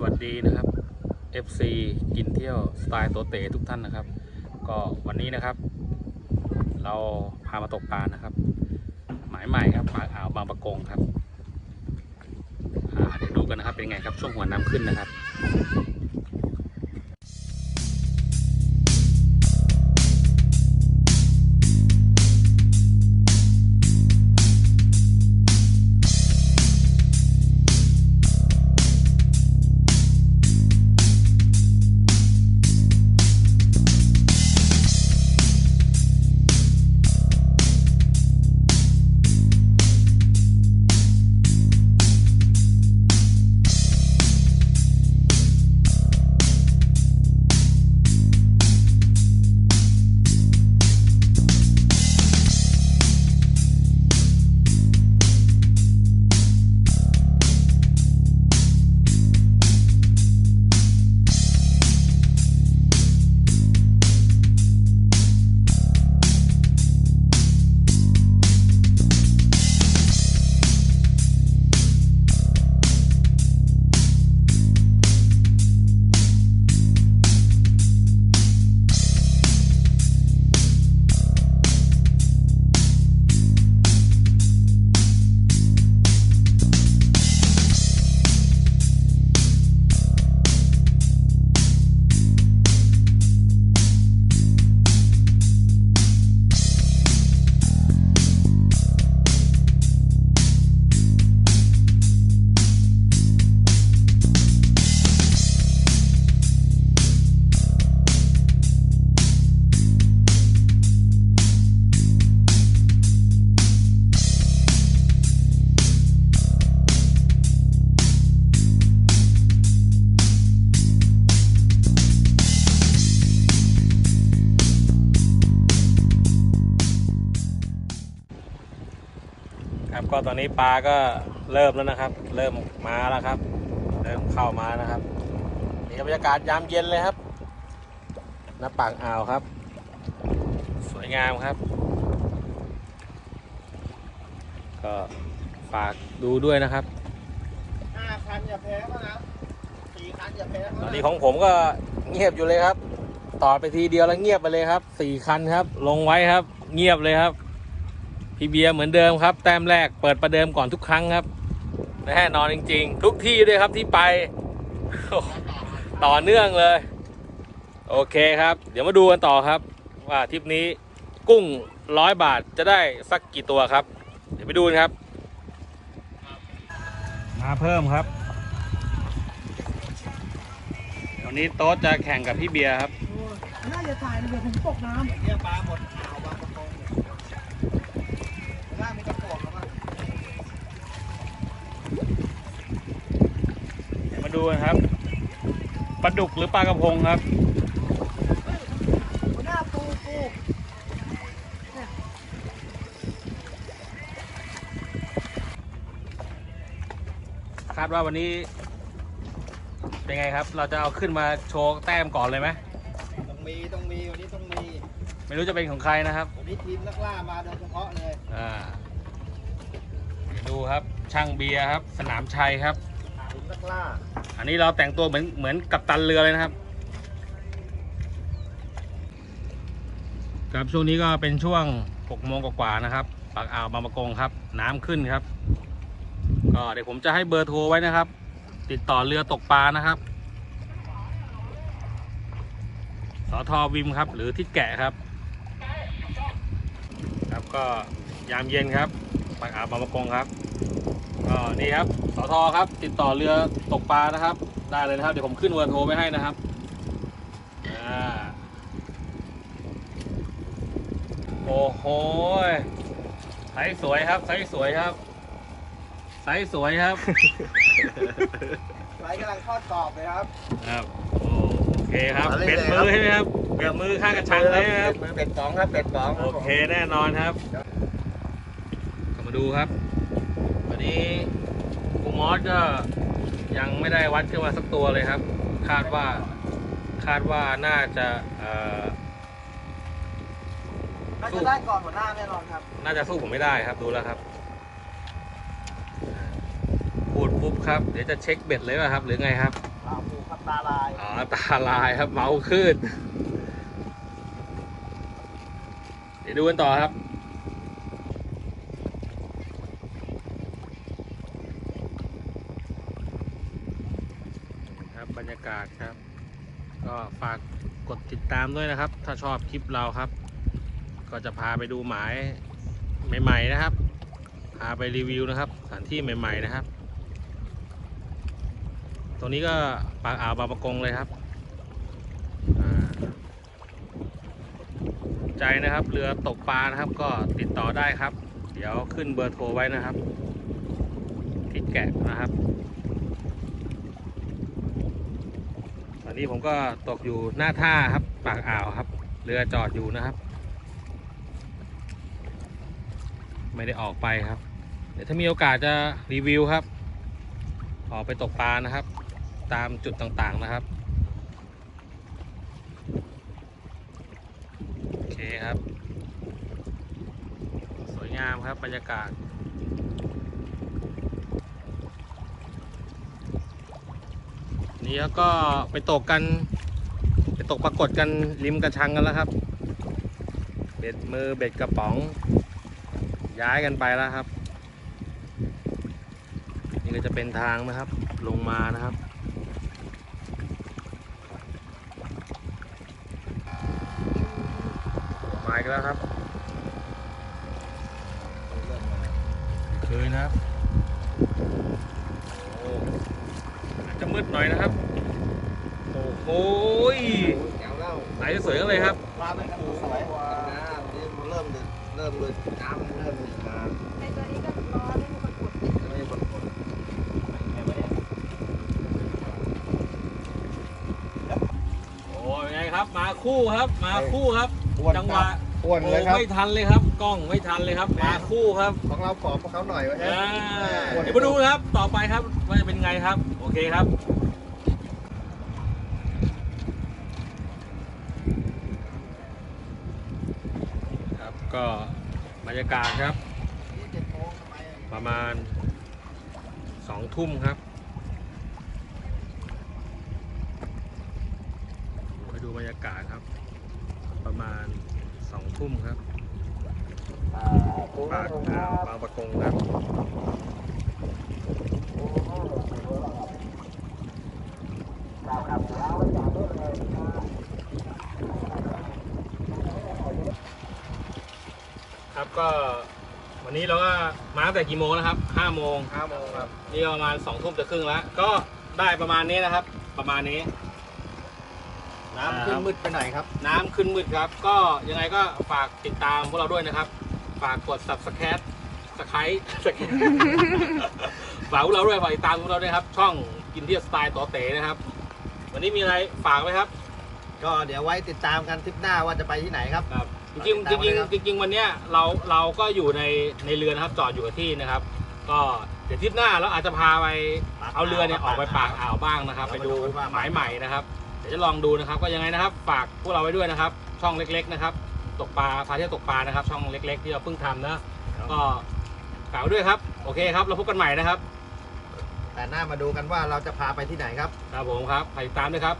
สวัสดีนะครับ FC กินเที่ยวสไตล์โตเตทุกท่านนะครับ ก็วันนี้นะครับ เราพามาตกปลานะครับ หมายใหม่ครับปลาอ่าวบางประกงครับเดี๋ยวดูกันนะครับเป็นไงครับช่วงหัวน้ำขึ้นนะครับ ครับ ก็ตอนนี้ปลาก็เริ่มแล้วนะครับ เริ่มมาแล้วครับ เริ่มเข้ามานะครับนี่ครับบรรยากาศยามเย็นเลยครับหน้าปากอ่าวครับ สวยงามครับ ก็ฝากดูด้วยนะครับห้าคันอย่าแพ้เขานะสี่คันอย่าแพ้เขาตอนนะนี้ของผมก็เงียบอยู่เลยครับ ต่อไปทีเดียวแล้วเงียบไปเลยครับสี่คันครับ ลงไว้ครับ เงียบเลยครับ พี่เบียร์เหมือนเดิมครับ แต้มแรกเปิดประเดิมก่อนทุกครั้งครับแน่นอนจริง ๆ ทุกที่ด้วยครับที่ไปโอ้โหต่อเนื่องเลย โอเคครับ เดี๋ยวมาดูกันต่อครับ ว่าทริปนี้กุ้งร้อยบาทจะได้สักกี่ตัวครับ เดี๋ยวไปดูกันครับ มาเพิ่มครับเดี๋ยวนี้โต๊ะจะแข่งกับพี่เบียร์ครับน่าจะถ่ายเดี๋ยวผมตกน้ำเนี่ยปลาหมดอ่าวบางประกงเนี่ย ล่างมีกระป๋องแล้วมั้งเดี๋ยวมาดูกันครับปลาดุกหรือปลากระพงครับ หัวหน้าปูปูคาดว่าวันนี้เป็นไงครับ เราจะเอาขึ้นมาโชว์แต้มก่อนเลยไหมต้องมีต้องมีวันนี้ต้องมี ไม่รู้จะเป็นของใครนะครับ วันนี้ทีมนักล่ามาโดยเฉพาะเลยอ่าเดี๋ยวดู ครับ ช่างเบียร์ครับ สนามชัยครับทีมนักล่าอันนี้เราแต่งตัวเหมือนเหมือนกับตันเรือเลยนะครับ ครับช่วงนี้ก็เป็นช่วง6โมงกว่าๆนะครับ ปากอ่าวบางประกงครับ น้ำขึ้นครับ ก็เดี๋ยวผมจะให้เบอร์โทรไว้นะครับ ติดต่อเรือตกปลานะครับ สอทอวิมครับ หรือทิศแกะครับ ครับก็ยามเย็นครับปากอ่าวบางประกงครับ ก็นี่ครับสอทอครับ ติดต่อเรือตกปลานะครับ ได้เลยนะครับ เดี๋ยวผมขึ้นเบอร์โทรไว้ให้นะครับอ่าโอ้โหไซส์สวยครับไซส์สวยครับไซส์สวยครับไหลกำลังทอดกรอบเลยครับครับโอโอเคครับมาเลยเป็ดเลยมืครัอบใช่ไหมครับเป็ดมือข้างกระชังเลยนะครับเป็ดมือเป็ดสองครับเป็ดสองโอเคแน่นอนครับก็มาดูครับ วันนี้กูมอสก็ยังไม่ได้วัดขึ้นมาสักตัวเลยครับ คาดว่าคาดว่าน่าจะเอ่อน่าจะได้ก่อนหัวหน้าแน่นอนครับ น่าจะสู้ผมไม่ได้ครับดูแล้วครับพูดปุ๊บครับเดี๋ยวจะเช็คเบ็ดเลยป่ะครับ หรือไงครับปลาปูครับตาลายอ๋อตาลายครับเมาขึ้น เดี๋ยวดูกันต่อครับ บรรยากาศครับ ก็ฝากกดติดตามด้วยนะครับ ถ้าชอบคลิปเราครับ ก็จะพาไปดูหมายใหม่ ๆ นะครับ พาไปรีวิวนะครับสถานที่ใหม่ ๆ นะครับ ตรงนี้ก็ปากอ่าวบางประกงเลยครับใจนะครับเรือตกปลานะครับก็ติดต่อได้ครับ เดี๋ยวขึ้นเบอร์โทรไว้นะครับที่แกะนะครับ อนนี้ผมก็ตกอยู่หน้าท่าครับ ปากอ่าวครับ เรือจอดอยู่นะครับ ไม่ได้ออกไปครับ เดี๋ยวถ้ามีโอกาสจะรีวิวครับ ออกไปตกปลานะครับ ตามจุดต่างๆนะครับ โอเคครับ สวยงามครับบรรยากาศ นี่แล้วก็ไปตกกัน ไปตกปรากฏกันริมกระชังกันแล้วครับ เบ็ดมือเบ็ดกระป๋อง ย้ายกันไปแล้วครับ นี่ก็จะเป็นทางนะครับ ลงมานะครับมาอีกแล้วครับคืนนะครับโอ้ จจะมืดหน่อยนะครับ โอ้โหยแก้วเหล้าไหลสวยกันเลยครับปลาเป็นกระปูสวยน้ำนี่มันเริ่มดึกเริ่มเลยน้ำมันเริ่มดึกมาไอ้ตัวนี้ก็รอให้มันกดไม่ได้บนคนโอ้ยไงครับ มาคู่ครับ มาคู่ครับอ้วนจังหวะอ้วนโอ้เลยครับไม่ทันเลยครับ กล้องไม่ทันเลยครับมาคู่ครับ ของเราผอมกว่าเขาหน่อยไว้อ่าเดี๋ยวมาดูนะครับ ต่อไปครับว่าจะเป็นไงครับโอเคครับครับก็บรรยากาศครับเจ็ดโมงทำไมประมาณสองทุ่มครับไปดูบรรยากาศครับ ประมาณสองทุ่มครับปากอ่าวบางประกงครับ ครับก็ วันนี้เราก็มาตั้งแต่กี่โมงนะครับห้าโมงห้าโมงครับนี่ก็ประมาณสองทุ่มจะครึ่งแล้ว ก็ได้ประมาณนี้นะครับ ประมาณนี้ น้ำขึ้นมืดไปหน่อยครับ น้ำขึ้นมืดครับ ก็ยังไงก็ฝากติดตามพวกเราด้วยนะครับ ฝากกด subscribe สไครต์ฝากพวกเราด้วยฝากติดตามพวกเราด้วยครับ ช่องกินเที่ยวสไตล์ต่อเต๋นะครับ วันนี้มีอะไรฝากไหมครับ ก็เดี๋ยวไว้ติดตามกันทริปหน้าว่าจะไปที่ไหนครับ ครับ จริงๆจติดตามริงไว้นะครับๆจริงๆวันเนี้ยเราเราก็อยู่ในในเรือนะครับจอดอยู่กับที่นะครับ ก็เดี๋ยวทริปหน้าเราอาจจะพาไปเอาเรือเนี่ยออกไปปากอ่าวบ้างนะครับ ไปดูหมายใหม่นะครับเดี๋ยวจะลองดูนะครับ ก็ยังไงนะครับ ฝากพวกเราไว้ด้วยนะครับ ช่องเล็ก ๆ นะครับ ตกปลาพาเที่ยวตกปลานะครับ ช่องเล็ก ๆ ที่เราเพิ่งทำนะก็ฝากไว้ด้วยครับ โอเคครับ เราพบกันใหม่นะครับ แต่หน้ามาดูกันว่าเราจะพาไปที่ไหนครับ ครับผมครับไปติดตามด้วยครับ